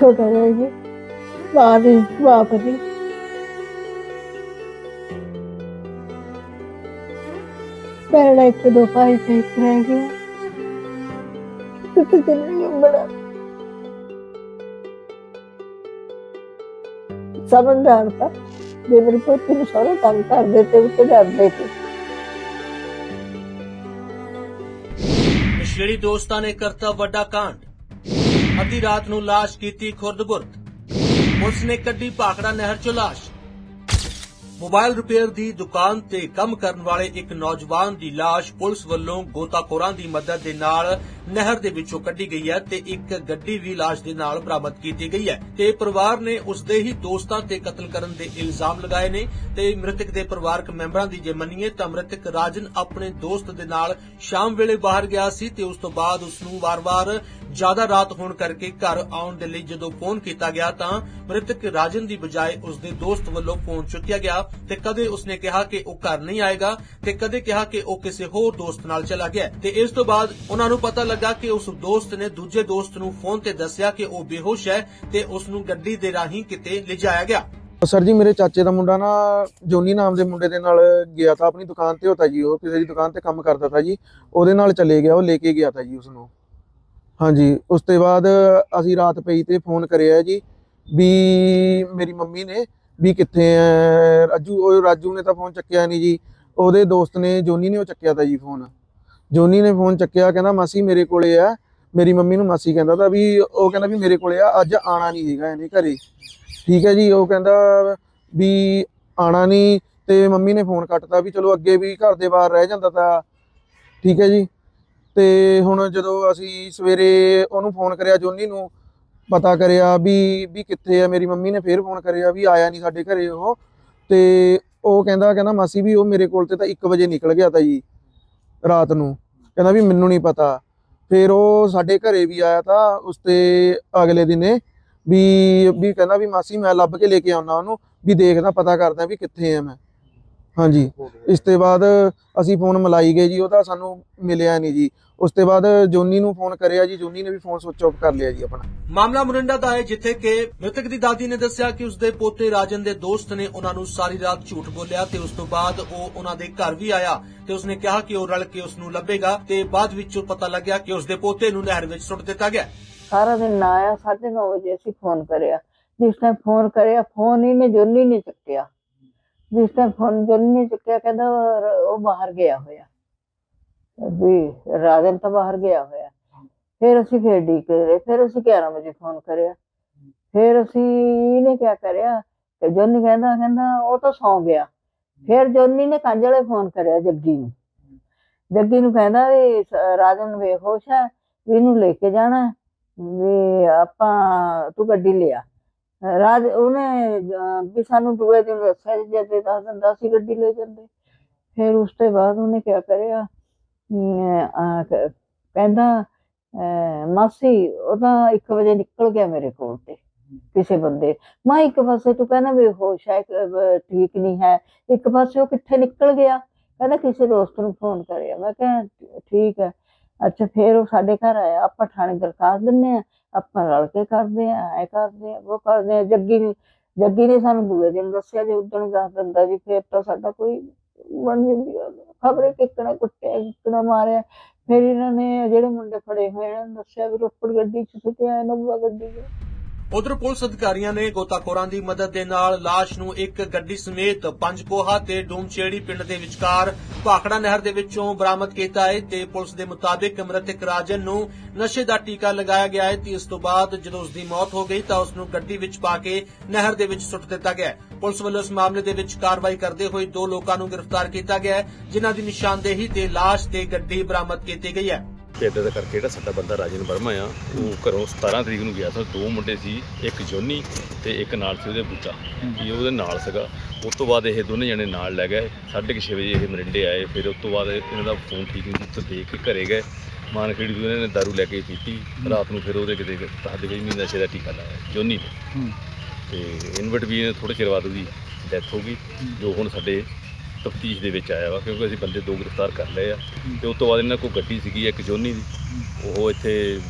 ਛੋਟਾ ਜਿਹਾ ਜੀ ਮਾਂ ਦੀ, ਬਾਪ ਦੀ। ਭੈਣਾਂ ਇੱਕ ਦੋ ਭਾਈ ਤੇ ਇੱਕ ਰਹਿ ਗਿਆ। ਤੇ ਜਿੰਨੀ ਬੜਾ ਸਮਝਦਾਰ ਤਾਂ ਜੇ ਮੇਰੀ ਪੋਤੀ ਨੂੰ ਸਾਰੇ ਤੰਗ ਕਰਦੇ ਤੇ ਉੱਤੇ ਡਰਦੇ ਨਸ਼ੇੜੀ ਦੋਸਤਾਂ ਨੇ ਕਰਤਾ ਵੱਡਾ ਕਾਂਡ। ਅੱਧੀ ਰਾਤ ਨੂੰ ਲਾਸ਼ ਕੀਤੀ ਖੁਰਦ-ਬੁਰਦ। ਪੁਲਿਸ ਨੇ ਕੱਢੀ ਭਾਖੜਾ ਨਹਿਰ ਚੋਂ ਲਾਸ਼। ਮੋਬਾਈਲ ਰਿਪੇਅਰ ਦੀ ਦੁਕਾਨ ਤੇ ਕੰਮ ਕਰਨ ਵਾਲੇ ਇੱਕ ਨੌਜਵਾਨ ਦੀ ਲਾਸ਼ ਪੁਲਿਸ ਵੱਲੋਂ ਗੋਤਾਖੋਰਾਂ ਦੀ ਮਦਦ ਦੇ ਨਾਲ ਨਹਿਰ ਦੇ ਵਿੱਚੋਂ ਕੱਢੀ ਗਈ ਹੈ ਤੇ ਇੱਕ ਗੱਡੀ ਵੀ ਲਾਸ਼ ਦੇ ਨਾਲ ਬਰਾਮਦ ਕੀਤੀ ਗਈ ਹੈ। ਤੇ ਪਰਿਵਾਰ ਨੇ ਉਸ ਦੇ ਹੀ ਦੋਸਤਾਂ ਤੇ ਕਤਲ ਕਰਨ ਦੇ ਇਲਜ਼ਾਮ ਲਗਾਏ ਨੇ ਤੇ ਮ੍ਰਿਤਕ ਦੇ ਪਰਿਵਾਰਕ ਮੈਂਬਰਾਂ ਦੀ ਜੇ ਮੰਨੀਏ ਤਾਂ ਮ੍ਰਿਤਕ ਰਾਜਨ ਆਪਣੇ ਦੋਸਤ ਦੇ ਨਾਲ ਸ਼ਾਮ ਵੇਲੇ ਬਾਹਰ ਗਿਆ ਸੀ ਤੇ ਉਸ ਤੋਂ ਬਾਅਦ ਉਸ ਨੂੰ ਵਾਰ-ਵਾਰ ਜ਼ਿਆਦਾ ਰਾਤ ਹੋਣ ਕਰਕੇ ਘਰ ਆਉਣ ਦੇ ਲਈ ਜਦੋਂ ਫੋਨ ਕੀਤਾ ਗਿਆ ਤਾਂ ਮ੍ਰਿਤਕ ਰਾਜਨ ਦੀ ਬਜਾਏ ਉਸ ਦੇ ਦੋਸਤ ਵੱਲੋਂ ਫੋਨ ਚੁੱਕਿਆ ਗਿਆ ਤੇ ਕਦੇ ਉਸਨੇ ਕਿਹਾ ਕਿ ਉਹ ਘਰ ਨਹੀਂ ਆਏਗਾ ਤੇ ਕਦੇ ਕਿਹਾ ਕਿ ਉਹ ਕਿਸੇ ਹੋਰ ਦੋਸਤ ਨਾਲ ਚਲਾ ਗਿਆ। ਤੇ ਇਸ ਤੋਂ ਬਾਅਦ ਉਹਨਾਂ ਨੂੰ ਪਤਾ ਲੱਗਾ ਕਿ ਉਸ ਦੋਸਤ ਨੇ ਦੂਜੇ ਦੋਸਤ ਨੂੰ ਫੋਨ ਤੇ ਦੱਸਿਆ ਕਿ ਉਹ ਬੇਹੋਸ਼ ਹੈ ਤੇ ਉਸ ਨੂੰ ਗੱਡੀ ਦੇ ਰਾਹੀਂ ਕਿਤੇ ਲਿਜਾਇਆ ਗਿਆ। ਸਰ ਜੀ, ਮੇਰੇ ਚਾਚੇ ਦਾ ਮੁੰਡਾ ਨਾ ਜੋਨੀ ਨਾਮ ਦੇ ਮੁੰਡੇ ਦੇ ਨਾਲ ਗਿਆ ਤਾਂ ਆਪਣੀ ਦੁਕਾਨ ਤੇ ਹੋਤਾ ਜੀ, ਉਹ ਕਿਸੇ ਦੀ ਦੁਕਾਨ ਤੇ ਕੰਮ ਕਰਦਾ ਤਾ ਜੀ, ਉਹਦੇ ਨਾਲ ਚਲੇ ਗਿਆ, ਉਹ ਲੈ ਕੇ ਗਿਆ ਤਾ ਜੀ ਉਸ ਨੂੰ ਹਾਂਜੀ, ਉਸ ਤੋਂ ਬਾਅਦ ਅਸੀਂ ਰਾਤ ਪਈ ਤੇ ਫੋਨ ਕਰਿਆ ਜੀ ਵੀ ਮੇਰੀ ਮੰਮੀ ਨੇ ਵੀ ਕਿੱਥੇ ਹੈ ਰਾਜੂ, ਉਹ ਰਾਜੂ ਨੇ ਤਾਂ ਫੋਨ ਚੱਕਿਆ ਨਹੀਂ ਜੀ, ਉਹਦੇ ਦੋਸਤ ਨੇ, ਜੋਨੀ ਨੇ ਉਹ ਚੱਕਿਆ ਤਾ ਜੀ ਫੋਨ। ਜੋਨੀ ਨੇ ਫੋਨ ਚੱਕਿਆ, ਕਹਿੰਦਾ ਮਾਸੀ ਮੇਰੇ ਕੋਲੇ ਆ ਮੇਰੀ ਮੰਮੀ ਨੂੰ ਮਾਸੀ ਕਹਿੰਦਾ ਤਾਂ ਵੀ, ਉਹ ਕਹਿੰਦਾ ਵੀ ਮੇਰੇ ਕੋਲੇ ਆ, ਅੱਜ ਆਣਾ ਨਹੀਂ ਹੈਗਾ ਇਹਨੇ ਘਰੇ। ਠੀਕ ਹੈ ਜੀ, ਉਹ ਕਹਿੰਦਾ ਵੀ ਆਣਾ ਨਹੀਂ ਤੇ ਮੰਮੀ ਨੇ ਫੋਨ ਕੱਟਤਾ ਵੀ ਚਲੋ ਅੱਗੇ ਵੀ ਘਰ ਦੇ ਬਾਹਰ ਰਹਿ ਜਾਂਦਾ ਤਾਂ। ਠੀਕ ਹੈ ਜੀ। ਤੇ ਹੁਣ ਜਦੋਂ ਅਸੀਂ ਸਵੇਰੇ ਉਹਨੂੰ ਫੋਨ ਕਰਿਆ ਜੋਨੀ ਨੂੰ, ਪਤਾ ਕਰਿਆ ਵੀ ਵੀ ਕਿੱਥੇ ਆ, ਮੇਰੀ ਮੰਮੀ ਨੇ ਫੇਰ ਫੋਨ ਕਰਿਆ ਵੀ ਆਇਆ ਨਹੀਂ ਸਾਡੇ ਘਰੇ ਉਹ। ਤੇ ਉਹ ਕਹਿੰਦਾ ਕਹਿੰਦਾ ਮਾਸੀ ਵੀ ਉਹ ਮੇਰੇ ਕੋਲ ਤੇ ਤਾਂ 1 ਵਜੇ ਨਿਕਲ ਗਿਆ ਤਾਂ ਜੀ ਰਾਤ ਨੂੰ। ਕਹਿੰਦਾ ਵੀ ਮੈਨੂੰ ਨਹੀਂ ਪਤਾ। ਫਿਰ ਉਹ ਸਾਡੇ ਘਰੇ ਵੀ ਆਇਆ ਤਾਂ ਉਸ ਤੇ ਅਗਲੇ ਦਿਨੇ ਵੀ ਵੀ ਕਹਿੰਦਾ ਵੀ ਮਾਸੀ ਮੈਂ ਲੱਭ ਕੇ ਲੈ ਕੇ ਆਉਣਾ ਉਹਨੂੰ, ਵੀ ਦੇਖਦਾ, ਪਤਾ ਕਰਦਾ ਵੀ ਕਿੱਥੇ ਆ ਮੈਂ। ਹਾਂਜੀ। ਇਸ ਤੋਂ ਬਾਅਦ ਅਸੀਂ ਫੋਨ ਮਿਲਾਈ ਗਏ ਜੀ ਉਹਦਾ ਸਾਨੂੰ ਮਿਲਿਆ ਨਹੀਂ ਜੀ। ਉਸ ਤੋਂ ਬਾਅਦ ਜੋਨੀ ਨੂੰ ਫੋਨ ਕਰਿਆ ਜੀ ਜੋਨੀ ਨੇ ਵੀ ਫੋਨ ਸੁਚ ਆਫ ਕਰ ਲਿਆ ਜੀ ਆਪਣਾ। ਮਾਮਲਾ ਮੁਰਿੰਡਾ ਦਾ ਹੈ ਜਿੱਥੇ ਕਿ ਮ੍ਰਿਤਕ ਦੀ ਦਾਦੀ ਨੇ ਦੱਸਿਆ ਕਿ ਉਸਦੇ ਪੋਤੇ ਰਾਜਨ ਦੇ ਦੋਸਤ ਨੇ ਉਹਨਾਂ ਨੂੰ ਸਾਰੀ ਰਾਤ ਝੂਠ ਬੋਲਿਆ ਤੇ ਉਸ ਤੋਂ ਬਾਅਦ ਉਹ ਉਹਨਾਂ ਦੇ ਘਰ ਵੀ ਆਇਆ ਤੇ ਉਸਨੇ ਕਿਹਾ ਕਿ ਉਹ ਰਲ ਕੇ ਉਸ ਨੂੰ ਲੱਭੇਗਾ ਤੇ ਬਾਅਦ ਵਿੱਚੋਂ ਪਤਾ ਲੱਗਿਆ ਕਿ ਉਸਦੇ ਪੋਤੇ ਨੂੰ ਨਹਿਰ ਵਿੱਚ ਸੁੱਟ ਦਿੱਤਾ ਗਿਆ। ਸਾਰਾ ਦਿਨ ਨਾ ਆਇਆ 9:30 ਵਜੇ ਅਸੀਂ ਫੋਨ ਕਰਿਆ। ਜਿਸ ਟਾਈਮ ਫੋਨ ਕਰਿਆ ਫੋਨ ਹੀ ਨੇ ਜੋਨੀ ਨੇ ਚੱਕਿਆ। ਜਿਸ ਟਾਈਮ ਫੋਨ ਜੋਨੀ ਨੇ ਚੁੱਕਿਆ ਕਹਿੰਦਾ ਉਹ- ਬਾਹਰ ਗਿਆ ਹੋਇਆ। ਵੀ ਰਾਜਨ ਤਾਂ ਬਾਹਰ ਗਿਆ ਹੋਇਆ। ਫਿਰ ਅਸੀਂ ਫੇਰ ਡੀ ਕਰੇ, ਫਿਰ ਅਸੀਂ 11 ਵਜੇ ਫੋਨ ਕਰਿਆ। ਫਿਰ ਅਸੀਂ ਇਹਨੇ ਕਿਆ ਕਰਿਆ ਤੇ ਜੋਨੀ ਕਹਿੰਦਾ ਕਹਿੰਦਾ ਉਹ ਤਾਂ ਸੌਂ ਗਿਆ। ਫਿਰ ਜੋਨੀ ਨੇ ਕੰਜ ਵਾਲੇ ਫੋਨ ਕਰਿਆ ਜੱਗੀ ਨੂੰ। ਜੱਗੀ ਨੂੰ ਕਹਿੰਦਾ ਵੀ ਰਾਜਨ ਬੇਹੋਸ਼ ਹੈ ਵੀ ਇਹਨੂੰ ਲੈ ਕੇ ਜਾਣਾ, ਵੀ ਆਪਾਂ ਤੂੰ ਗੱਡੀ ਲਿਆ। ਰਾਜ ਉਹਨੇ ਵੀ ਸਾਨੂੰ ਦੂਏ ਦਿਨ ਦੱਸਿਆ ਸੀ, ਜਦ ਇਹ ਦੱਸ ਦਿੰਦਾ ਸੀ ਗੱਡੀ ਲੈ ਜਾਂਦੇ। ਫਿਰ ਉਸ ਤੋਂ ਬਾਅਦ ਉਹਨੇ ਕਿਆ ਕਰਿਆ ਕਹਿੰਦਾ ਮਾਸੀ ਉਹ 1 ਵਜੇ ਨਿਕਲ ਗਿਆ ਮੇਰੇ ਕੋਲ ਤੇ ਕਿਸੇ ਬੰਦੇ। ਮੈਂ ਇੱਕ ਪਾਸੇ ਤੂੰ ਕਹਿੰਦਾ ਵੀ ਹੋਸ਼ ਹੈ ਠੀਕ ਨਹੀਂ ਹੈ। ਇੱਕ ਪਾਸੇ ਉਹ ਕਿੱਥੇ ਨਿਕਲ ਗਿਆ? ਕਹਿੰਦਾ ਕਿਸੇ ਦੋਸਤ ਨੂੰ ਫੋਨ ਕਰਿਆ। ਮੈਂ ਕਿਹਾ ਠੀਕ ਹੈ। ਅੱਛਾ ਫਿਰ ਉਹ ਸਾਡੇ ਘਰ ਆਇਆ। ਆਪਾਂ ਥਾਣੇ ਦਰਖਾਸਤ ਦਿੰਨੇ ਆ ਆਪਾਂ ਰਲ ਕੇ ਕਰਦੇ ਆ, ਐ ਕਰਦੇ ਆ, ਉਹ ਕਰਦੇ ਆ, ਜੱਗੀ ਨੇ ਜੱਗੀ ਨੇ ਸਾਨੂੰ ਦੂਏ ਦਿਨ ਦੱਸਿਆ ਜੇ ਉਦੋਂ ਜਾ ਦਿੰਦਾ ਜੀ, ਫਿਰ ਤਾਂ ਸਾਡਾ ਕੋਈ ਬਣ ਜਾਂਦੀ ਖਬਰੇ ਕਿੱਕਣਾ ਕੁੱਟਿਆ, ਕਿੱਕਣਾ ਮਾਰਿਆ, ਫਿਰ ਇਹਨਾਂ ਨੇ ਜਿਹੜੇ ਮੁੰਡੇ ਫੜੇ ਹੋਏ ਇਹਨਾਂ ਨੂੰ ਦੱਸਿਆ ਵੀ ਰੋਪੜ ਗੱਡੀ ਚ ਸੁੱਟਿਆ ਨੰਬਰ ਗੱਡੀ ਚ। ਉਧਰ ਪੁਲਿਸ ਅਧਿਕਾਰੀਆਂ ਨੇ ਗੋਤਾਖੋਰਾਂ ਦੀ ਮਦਦ ਦੇ ਨਾਲ ਲਾਸ਼ ਨੂੰ ਇੱਕ ਗੱਡੀ ਸਮੇਤ ਪੰਜਪੋਹਾ ਤੇ ਡੂਮਚੇੜੀ ਪਿੰਡ ਦੇ ਵਿਚਕਾਰ ਭਾਖੜਾ ਨਹਿਰ ਦੇ ਵਿੱਚੋਂ ਬਰਾਮਦ ਕੀਤਾ ਹੈ ਤੇ ਪੁਲਿਸ ਦੇ ਮੁਤਾਬਿਕ ਮ੍ਰਿਤਕ ਰਾਜਨ ਨੂੰ ਨਸ਼ੇ ਦਾ ਟੀਕਾ ਲਗਾਇਆ ਗਿਆ ਹੈ ਤੇ ਇਸ ਤੋਂ ਬਾਅਦ ਜਦੋਂ ਉਸ ਦੀ ਮੌਤ ਹੋ ਗਈ ਤਾਂ ਉਸ ਨੂੰ ਗੱਡੀ ਵਿੱਚ ਪਾ ਕੇ ਨਹਿਰ ਦੇ ਵਿੱਚ ਸੁੱਟ ਦਿੱਤਾ ਗਿਆ ਪੁਲਿਸ ਵੱਲੋਂ ਇਸ ਮਾਮਲੇ ਦੇ ਵਿੱਚ ਕਾਰਵਾਈ ਕਰਦੇ ਹੋਏ ਦੋ ਲੋਕਾਂ ਨੂੰ ਗ੍ਰਿਫਤਾਰ ਕੀਤਾ ਗਿਆ ਹੈ, ਜਿਨ੍ਹਾਂ ਦੀ ਨਿਸ਼ਾਨਦੇਹੀ ਤੇ ਲਾਸ਼ ਤੇ ਗੱਡੀ ਬਰਾਮਦ ਕੀਤੀ ਗਈ ਹੈ। ਤੇ ਏਦਾਂ ਦਾ ਕਰਕੇ ਜਿਹੜਾ ਸਾਡਾ ਬੰਦਾ ਰਾਜਨ ਵਰਮਾ ਆ ਉਹ ਘਰੋਂ 17 ਤਰੀਕ ਨੂੰ ਗਿਆ ਸੀ ਦੋ ਮੁੰਡੇ ਸੀ ਇੱਕ ਜੋਨੀ ਤੇ ਇੱਕ ਨਾਲ ਸੀ ਉਹਦੇ ਬੂਟਾ ਇਹ ਉਹਦੇ ਨਾਲ ਸੀਗਾ। ਉਸ ਤੋਂ ਬਾਅਦ ਇਹ ਦੋਨੇ ਜਣੇ ਨਾਲ ਲੈ ਗਏ 6:30 ਵਜੇ ਇਹ ਮਰਿੰਡੇ ਆਏ ਫਿਰ ਉਸ ਤੋਂ ਬਾਅਦ ਇਹਨਾਂ ਦਾ ਫੋਨ ਠੀਕ ਨਹੀਂ ਸੀ ਤੇ ਦੇਖ ਕੇ ਘਰੇ ਗਏ। ਮਾਨਖੇੜੀ ਤੋਂ ਇਹਨਾਂ ਨੇ ਦਾਰੂ ਲੈ ਕੇ ਪੀਤੀ ਰਾਤ ਨੂੰ ਫਿਰ ਉਹਦੇ ਕਿਤੇ ਦੱਸਦੇ ਗਈ ਮਹੀਨਾ ਨਸ਼ੇ ਦਾ ਟੀਕਾ ਲਾਇਆ ਜੋਨੀ ਨੇ। ਤੇ ਇਨਵਰਟ ਵੀ ਥੋੜੇ ਚਿਰ ਬਾਅਦ ਉਹਦੀ ਡੈਥ ਹੋ ਗਈ ਜੋ ਹੁਣ ਸਾਡੇ ਤਫਤੀਸ਼ ਦੇ ਵਿੱਚ ਆਇਆ ਵਾ ਕਿਉਂਕਿ ਅਸੀਂ ਬੰਦੇ ਦੋ ਗ੍ਰਿਫਤਾਰ ਕਰ ਲਏ ਆ। ਤੇ ਉਸ ਤੋਂ ਬਾਅਦ ਇਹਨਾਂ ਕੋਲ ਗੱਡੀ ਸੀਗੀ ਇੱਕ ਜੋਨੀ ਦੀ। ਉਹ ਇੱਥੇ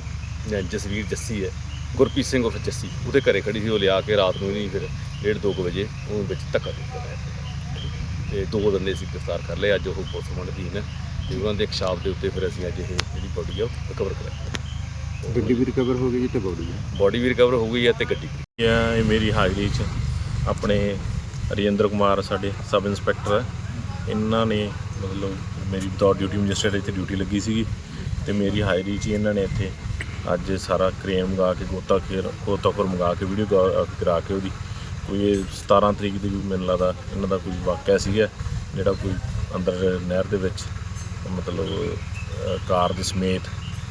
ਜਸਵੀਰ ਜੱਸੀ ਹੈ ਗੁਰਪ੍ਰੀਤ ਸਿੰਘ ਉਹ ਜੱਸੀ। ਉਹਦੇ ਘਰੇ ਖੜੀ ਸੀ ਉਹ ਲਿਆ ਕੇ ਰਾਤ ਨੂੰ ਨਹੀਂ ਫਿਰ ਡੇਢ ਦੋ ਕੁ ਵਜੇ ਉਹਨੂੰ ਵਿੱਚ ਧੱਕਾ ਦਿੱਤਾ। ਤੇ ਦੋ ਬੰਦੇ ਸੀ ਗ੍ਰਿਫਤਾਰ ਕਰ ਲਏ ਅੱਜ ਉਹ ਪੋਸਟਮਾਰਟਮ ਅਧੀਨ ਹੈ। ਤੇ ਉਹਨਾਂ ਦੇ ਇੱਕ ਦੇ ਉੱਤੇ ਫਿਰ ਅਸੀਂ ਅੱਜ ਇਹ ਜਿਹੜੀ ਬੋਡੀ ਆ ਉਹ ਰਿਕਵਰ ਕਰਾਂਗੇ ਗੱਡੀ ਵੀ ਰਿਕਵਰ ਹੋ ਗਈ ਤੇ ਬੋਡੀ ਵੀ ਬੋਡੀ ਵੀ ਰਿਕਵਰ ਹੋ ਗਈ ਹੈ ਤੇ ਗੱਡੀ ਵੀ। ਇਹ ਇਹ ਮੇਰੀ ਹਾਜ਼ਰੀ 'ਚ ਆਪਣੇ ਰਜਿੰਦਰ ਕੁਮਾਰ ਸਾਡੇ ਸਬ ਇੰਸਪੈਕਟਰ ਹੈ। ਇਹਨਾਂ ਨੇ ਮਤਲਬ ਮੇਰੀ ਬਤੌਰ ਡਿਊਟੀ ਮੈਜਿਸਟਰੇਟ ਇੱਥੇ ਡਿਊਟੀ ਲੱਗੀ ਸੀਗੀ ਤੇ ਮੇਰੀ ਹਾਜ਼ਰੀ 'ਚ ਹੀ ਇਹਨਾਂ ਨੇ ਇੱਥੇ ਅੱਜ ਸਾਰਾ ਕ੍ਰੇਮ ਮੰਗਾ ਕੇ, ਗੋਤਾ ਖੇਰ ਗੋਤਾਖੋਰ ਮੰਗਾ ਕੇ ਵੀਡੀਓ ਕਰਾ ਕੇ ਉਹਦੀ। ਕੋਈ ਇਹ 17 ਤਰੀਕ ਦੀ ਵੀ ਮੈਨੂੰ ਲੱਗਦਾ ਇਹਨਾਂ ਦਾ ਕੋਈ ਵਾਕਿਆ ਸੀਗਾ, ਜਿਹੜਾ ਕੋਈ ਅੰਦਰ ਨਹਿਰ ਦੇ ਵਿੱਚ ਮਤਲਬ ਕਾਰ ਦੇ ਸਮੇਤ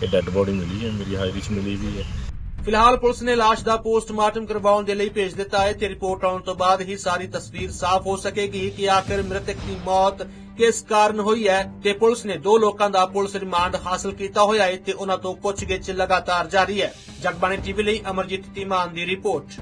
ਇਹ ਡੈੱਡ ਬੋਡੀ ਮਿਲੀ ਹੈ, ਮੇਰੀ ਹਾਜ਼ਰੀ 'ਚ ਮਿਲੀ ਵੀ ਹੈ। ਫਿਲਹਾਲ ਪੁਲਿਸ ਨੇ ਲਾਸ਼ ਦਾ ਪੋਸਟਮਾਰਟਮ ਕਰਵਾਉਣ ਦੇ ਲਈ ਭੇਜ ਦਿੱਤਾ ਹੈ ਤੇ ਰਿਪੋਰਟ ਆਉਣ ਤੋਂ ਬਾਅਦ ਹੀ ਸਾਰੀ ਤਸਵੀਰ ਸਾਫ਼ ਹੋ ਸਕੇਗੀ ਕਿ ਆਖਿਰ ਮ੍ਰਿਤਕ ਦੀ ਮੌਤ ਕਿਸ ਕਾਰਨ ਹੋਈ ਹੈ ਤੇ ਪੁਲਿਸ ਨੇ ਦੋ ਲੋਕਾਂ ਦਾ ਪੁਲਿਸ ਰਿਮਾਂਡ ਹਾਸਲ ਕੀਤਾ ਹੋਇਆ ਹੈ ਤੇ ਉਹਨਾਂ ਤੋਂ ਪੁੱਛਗਿੱਛ ਲਗਾਤਾਰ ਜਾਰੀ ਹੈ। ਜਗਬਾਣੀ ਟੀਵੀ ਲਈ ਅਮਰਜੀਤ ਧੀਮਾਨ ਦੀ ਰਿਪੋਰਟ।